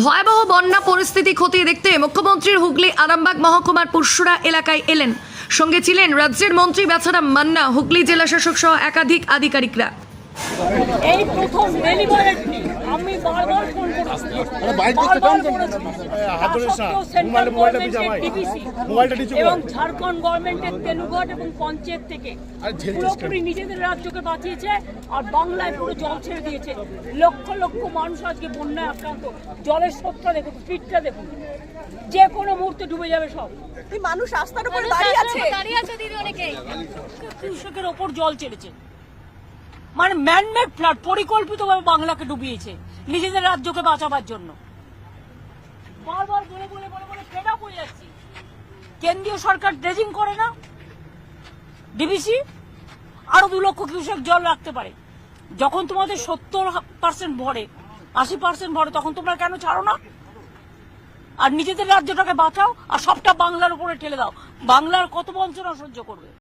ভয়াবহ বন্যা পরিস্থিতি খতিয়ে দেখতে মুখ্যমন্ত্রীর হুগলি আরামবাগ মহকুমার পুরসুরা এলাকায় এলেন। সঙ্গে ছিলেন রাজ্যের মন্ত্রী বেছারাম মান্না, হুগলি জেলা শাসক সহ একাধিক আধিকারিকরা। এই প্রথম আমি বারবার ফোন করেছি। আরে বাইক করতে বারবার কম মোবাইলটা- মোবাইলটা ভাই। এবং ঝাড়খণ্ড গভর্নমেন্টের তেলুগট এবং পঞ্চায়েত থেকে। পুরোপুরি নিজেদের রাজ্যকে বাঁচিয়েছে আর বাংলায় পুরো জল ছেড়ে দিয়েছে। লক্ষ লক্ষ মানুষ আজকে বন্যায় আক্রান্ত। জলের স্রোতটা দেখুন স্পিডটা দেখুন। যে কোনো মুহূর্তে ডুবে যাবে সব। এই মানুষ রাস্তার উপর দাঁড়িয়ে আছে। দাঁড়িয়ে আছে দিদি অনেকেই। কৃষকের ওপর জল ছেড়েছে। মানে ম্যানমেড ফ্লাড পরিকল্পিতভাবে বাংলাকে ডুবিয়েছে, নিজেদের রাজ্যকে বাঁচাবার জন্য। কেন্দ্রীয় সরকার ড্রেজিং করে না? ডিবিসি আরও দু লক্ষ কিউসেক জল রাখতে পারে। যখন তোমাদের সত্তর পার্সেন্ট ভরে, আশি পার্সেন্ট ভরে, তখন তোমরা কেন ছাড়ো না? আর নিজেদের রাজ্যটাকে বাঁচাও, আর সবটা বাংলার উপরে ঠেলে দাও। বাংলার কত বঞ্চনা সহ্য করবে?